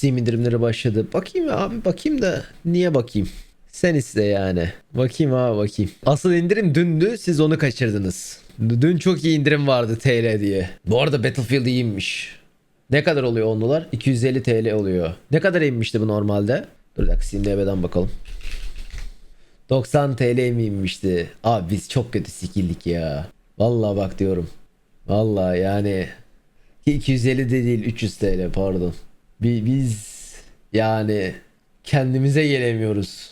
Steam indirimleri başladı. Bakayım abi bakayım da niye bakayım? Sen iste yani. Bakayım abi bakayım. Asıl indirim dündü siz onu kaçırdınız. Dün çok iyi indirim vardı TL diye. Bu arada Battlefield iyiymiş. Ne kadar oluyor 10 dolar? 250 TL oluyor. Ne kadar inmişti bu normalde? Dur bir dakika SteamDB'den bakalım. 90 TL mi inmişti? Abi biz çok kötü sikildik ya. Vallahi bak diyorum. Vallahi yani 250 de değil 300 TL pardon. Bi- Biz yani kendimize gelemiyoruz.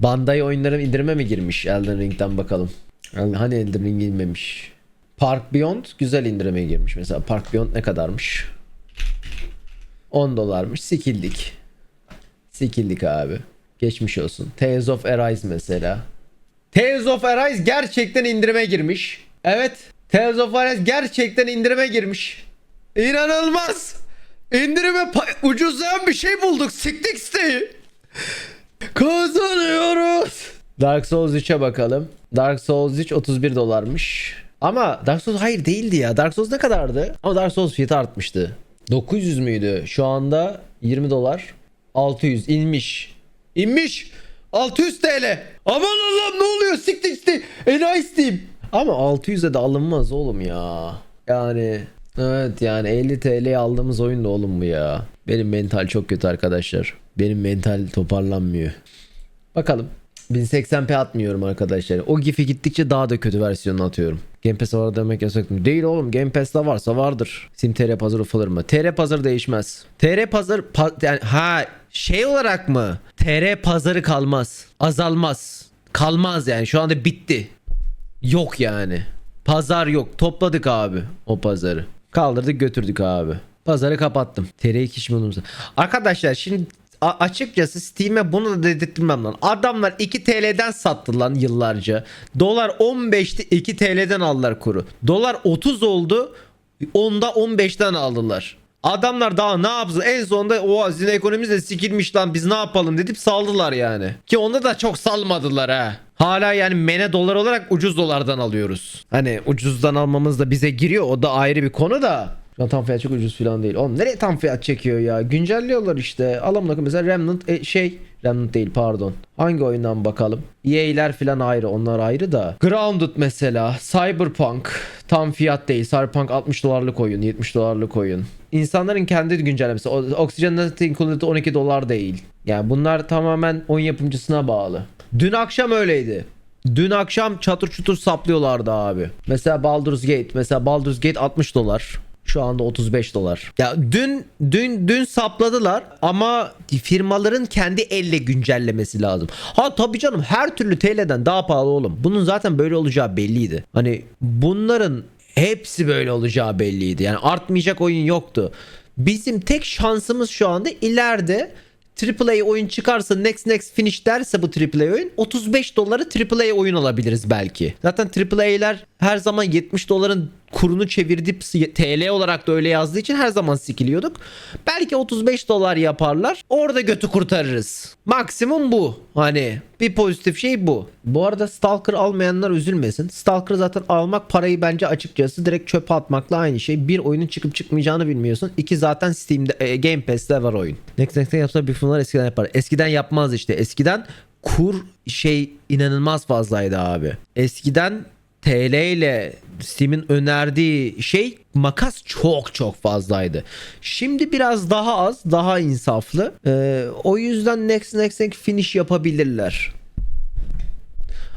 Bandai oyunların indirime mi girmiş Elden Ring'den bakalım. Hani Elden Ring inmemiş. Park Beyond güzel indirime girmiş. Mesela Park Beyond ne kadarmış? 10 dolarmış. Sikildik. Sikildik abi. Geçmiş olsun. Tales of Arise mesela. Tales of Arise gerçekten indirime girmiş. Evet. Tales of Arise gerçekten indirime girmiş. İnanılmaz. İndirime ucuzlayan bir şey bulduk. Siktik siteyi. Kazanıyoruz. Dark Souls 3'e bakalım. Dark Souls 3 31 dolarmış. Ama Dark Souls hayır değildi ya. Dark Souls ne kadardı? Ama Dark Souls fiyatı artmıştı. 900 müydü? Şu anda 20 dolar. 600 inmiş. İnmiş. 600 TL. Aman Allah'ım ne oluyor? Siktir siktir. Enayi Steam. Ama 600'e de alınmaz oğlum ya. Yani evet yani 50 TL'ye aldığımız oyun da oğlum bu ya. Benim mental çok kötü arkadaşlar. Benim mental toparlanmıyor. Bakalım. 1080p atmıyorum arkadaşlar. O gif'i gittikçe daha da kötü versiyonunu atıyorum. Game Pass var demek yasak mı? Değil oğlum. Game Pass'ta varsa vardır. Sim TR pazar ufalır mı? TR pazar değişmez. TR pazar pa- yani ha şey olarak mı? TR pazarı kalmaz. Azalmaz. Kalmaz yani. Şu anda bitti. Yok yani. Pazar yok. Topladık abi o pazarı. Kaldırdık götürdük abi. Pazarı kapattım. Mi unutmuşum? Arkadaşlar şimdi açıkçası Steam'e bunu da dedirtmem lan. Adamlar 2 TL'den sattı lan yıllarca. Dolar 15'ti 2 TL'den aldılar kuru. Dolar 30 oldu. Onda 15'ten aldılar. Adamlar daha ne yapsın? En sonunda o sizin ekonomimiz de sikilmiş lan biz ne yapalım dedip saldılar yani. Ki onda da çok salmadılar ha. Hala yani mene dolar olarak ucuz dolardan alıyoruz. Hani ucuzdan almamız da bize giriyor o da ayrı bir konu da. Şu an tam fiyat çok ucuz falan değil. Oğlum nereye tam fiyat çekiyor ya? Güncelliyorlar işte. Alalım bakın mesela Remnant e, şey Remnant değil pardon. Hangi oyundan bakalım? EA'ler falan ayrı onlar ayrı da. Grounded mesela. Cyberpunk. Tam fiyat değil. Cyberpunk 60 dolarlık oyun. 70 dolarlık oyun. İnsanların kendi güncellemesi. Oxygen Not Included 12 dolar değil. Yani bunlar tamamen oyun yapımcısına bağlı. Dün akşam öyleydi. Dün akşam çatır çutur saplıyorlardı abi. Mesela Baldur's Gate. Mesela Baldur's Gate 60 dolar. Şu anda 35 dolar. Ya dün dün dün sapladılar ama firmaların kendi elle güncellemesi lazım. Ha tabii canım her türlü TL'den daha pahalı oğlum. Bunun zaten böyle olacağı belliydi. Hani bunların hepsi böyle olacağı belliydi. Yani artmayacak oyun yoktu. Bizim tek şansımız şu anda ileride AAA oyun çıkarsa next next finish derse bu AAA oyun 35 doları AAA oyun alabiliriz belki. Zaten AAA'ler her zaman 70 doların kurunu çevirip TL olarak da öyle yazdığı için her zaman sikiliyorduk. Belki 35 dolar yaparlar. Orada götü kurtarırız. Maksimum bu. Hani bir pozitif şey bu. Bu arada Stalker almayanlar üzülmesin. Stalker zaten almak parayı bence açıkçası direkt çöpe atmakla aynı şey. Bir oyunun çıkıp çıkmayacağını bilmiyorsun. İki zaten Steam'de e, Game Pass'te var oyun. Next Next'te yapsa bir firmalar eskiden yapar. Eskiden yapmaz işte. Eskiden kur şey inanılmaz fazlaydı abi. Eskiden TL ile Steam'in önerdiği şey makas çok çok fazlaydı. Şimdi biraz daha az, daha insaflı. Ee, o yüzden next next next finish yapabilirler.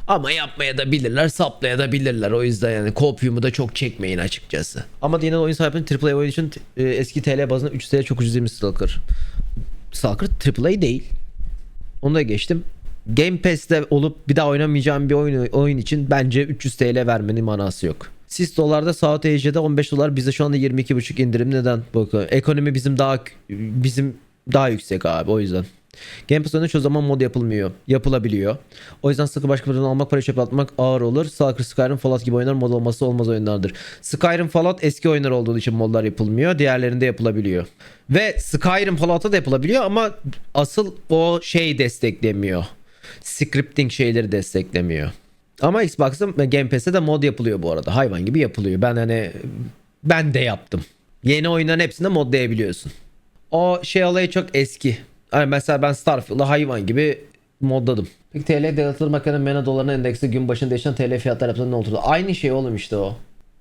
Ama yapmaya da bilirler, saplaya da bilirler. O yüzden yani kopyumu da çok çekmeyin açıkçası. Ama yine oyun sahibinin AAA oyun için e, eski TL bazında 3 TL çok ucuz demiş Stalker. Stalker AAA değil. Onu da geçtim. Game Pass'te olup bir daha oynamayacağım bir oyun, oyun için bence 300 TL vermenin manası yok. Sis dolarda South Asia'da 15 dolar bize şu anda 22,5 indirim neden? Bakın ekonomi bizim daha bizim daha yüksek abi o yüzden. Game Pass oyunu çoğu zaman mod yapılmıyor. Yapılabiliyor. O yüzden sıkı başka bir almak parayı çöpe atmak ağır olur. Stalker, Skyrim, Fallout gibi oyunlar mod olması olmaz oyunlardır. Skyrim, Fallout eski oyunlar olduğu için modlar yapılmıyor. Diğerlerinde yapılabiliyor. Ve Skyrim, Fallout'ta da yapılabiliyor ama asıl o şey desteklemiyor. Scripting şeyleri desteklemiyor. Ama Xbox'ın ve Game Pass'te de mod yapılıyor bu arada. Hayvan gibi yapılıyor. Ben hani ben de yaptım. Yeni oyunların hepsinde modlayabiliyorsun. O şey olayı çok eski. Yani mesela ben Starfield'ı hayvan gibi modladım. Peki TL dağıtılır makinenin MENA dolarına endeksi gün başında değişen TL fiyatlar yapsa ne olurdu? Aynı şey oğlum işte o.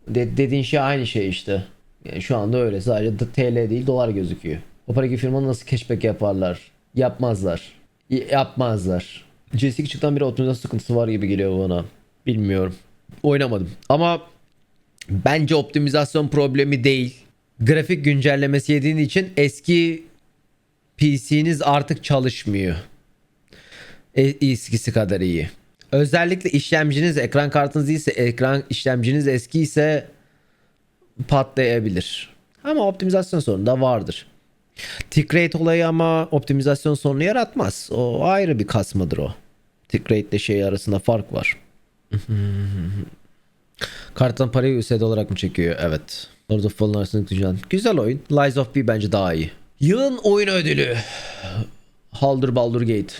De- dediğin şey aynı şey işte. Yani şu anda öyle sadece TL değil dolar gözüküyor. O paraki firma nasıl cashback yaparlar? Yapmazlar. Y- yapmazlar. CS2 çıktan beri optimizasyon sıkıntısı var gibi geliyor bana. Bilmiyorum. Oynamadım. Ama bence optimizasyon problemi değil. Grafik güncellemesi yediğin için eski PC'niz artık çalışmıyor. E, eskisi kadar iyi. Özellikle işlemciniz, ekran kartınız iyiyse, ekran işlemciniz eski ise patlayabilir. Ama optimizasyon sorunu da vardır. Tick rate olayı ama optimizasyon sorunu yaratmaz. O ayrı bir kasmadır o. Tick rate ile şey arasında fark var. Karttan parayı USD olarak mı çekiyor? Evet. Lord of Fallen arasındaki düzen. Güzel oyun. Lies of P bence daha iyi. Yılın oyun ödülü. Haldır Baldur Gate.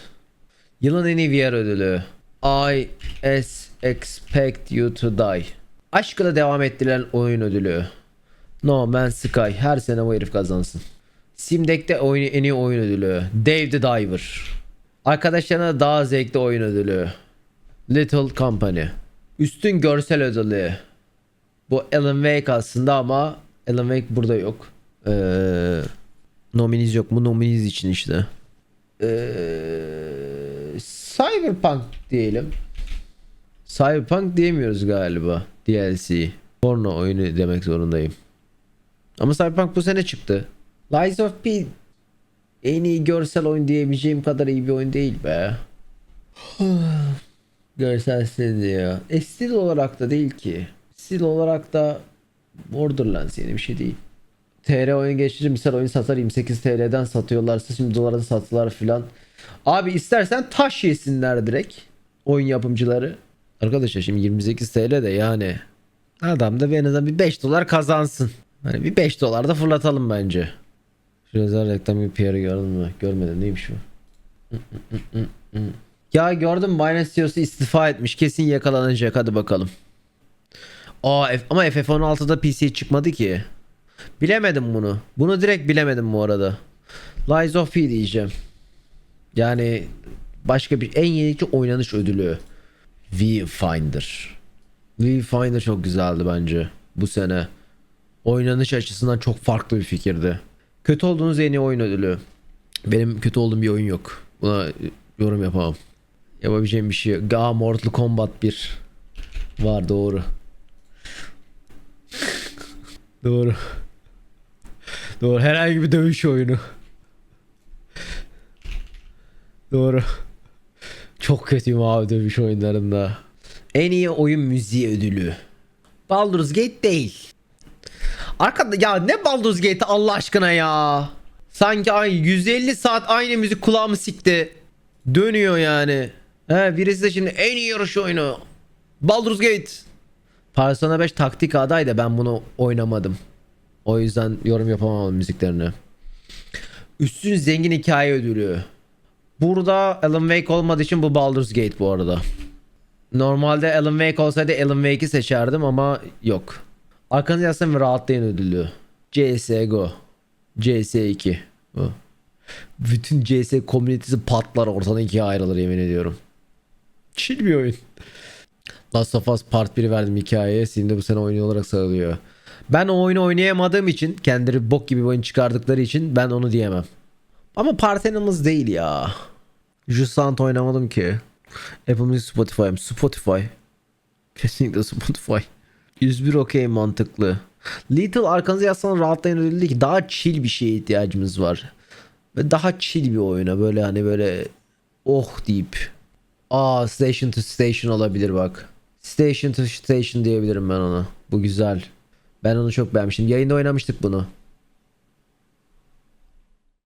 Yılın en iyi VR ödülü. I S expect you to die. Aşkla devam ettirilen oyun ödülü. No Man's Sky. Her sene bu herif kazansın. Simdeck'te oyun, en iyi oyun ödülü. Dave the Diver. Arkadaşlarına daha zevkli oyun ödülü. Little Company. Üstün görsel ödülü. Bu Alan Wake aslında ama Alan Wake burada yok. Ee, nominiz yok. Bu nominiz için işte. Ee, Cyberpunk diyelim. Cyberpunk diyemiyoruz galiba. DLC. Porno oyunu demek zorundayım. Ama Cyberpunk bu sene çıktı. Lies of P en iyi görsel oyun diyebileceğim kadar iyi bir oyun değil be. görsel stil ya. E, stil olarak da değil ki. Stil olarak da Borderlands yeni bir şey değil. TR oyun geçirir misal oyun satar 28 TL'den satıyorlarsa şimdi dolara sattılar filan. Abi istersen taş yesinler direkt oyun yapımcıları. Arkadaşlar şimdi 28 TL de yani adam da en azından bir 5 dolar kazansın. Hani bir 5 dolar da fırlatalım bence. Özel reklam gibi PR'ı gördün mü? Görmedim neymiş bu? Ya gördüm Binance CEO'su istifa etmiş. Kesin yakalanacak. Hadi bakalım. Aa ama FF16'da PC çıkmadı ki. Bilemedim bunu. Bunu direkt bilemedim bu arada. Lies of P diyeceğim. Yani başka bir en yenilikçi oynanış ödülü. Viewfinder. Viewfinder çok güzeldi bence bu sene. Oynanış açısından çok farklı bir fikirdi. Kötü olduğunuz en iyi oyun ödülü. Benim kötü olduğum bir oyun yok. Buna yorum yapamam. Yapabileceğim bir şey. Aa Mortal Kombat 1 var doğru. doğru. Doğru. Herhangi bir dövüş oyunu. Doğru. Çok kötüyüm abi dövüş oyunlarında. En iyi oyun müziği ödülü. Baldur's Gate değil. Arkada ya ne Baldur's Gate Allah aşkına ya. Sanki ay 150 saat aynı müzik kulağımı sikti. Dönüyor yani. He birisi de şimdi en iyi yarış oyunu. Baldur's Gate. Persona 5 taktik adaydı ben bunu oynamadım. O yüzden yorum yapamam müziklerini. Üstün zengin hikaye ödülü. Burada Alan Wake olmadığı için bu Baldur's Gate bu arada. Normalde Alan Wake olsaydı Alan Wake'i seçerdim ama yok. Arkanızı yazsam ve rahatlayın ödülü. CSGO. CS2. Bu. Bütün CS komünitesi patlar ortadan ikiye ayrılır yemin ediyorum. Chill bir oyun. Last of Us Part 1'i verdim hikayeye. Steam de bu sene oyun olarak sayılıyor. Ben o oyunu oynayamadığım için kendileri bok gibi bir oyun çıkardıkları için ben onu diyemem. Ama Partenamız değil ya. Jusant oynamadım ki. Apple Music Spotify mı? Spotify. Kesinlikle Spotify. 101 okey mantıklı. Little arkanıza yazsanız rahatlayın değil ki daha chill bir şeye ihtiyacımız var. Ve daha chill bir oyuna böyle hani böyle oh deyip. Aa Station to Station olabilir bak. Station to Station diyebilirim ben ona. Bu güzel. Ben onu çok beğenmiştim. Yayında oynamıştık bunu.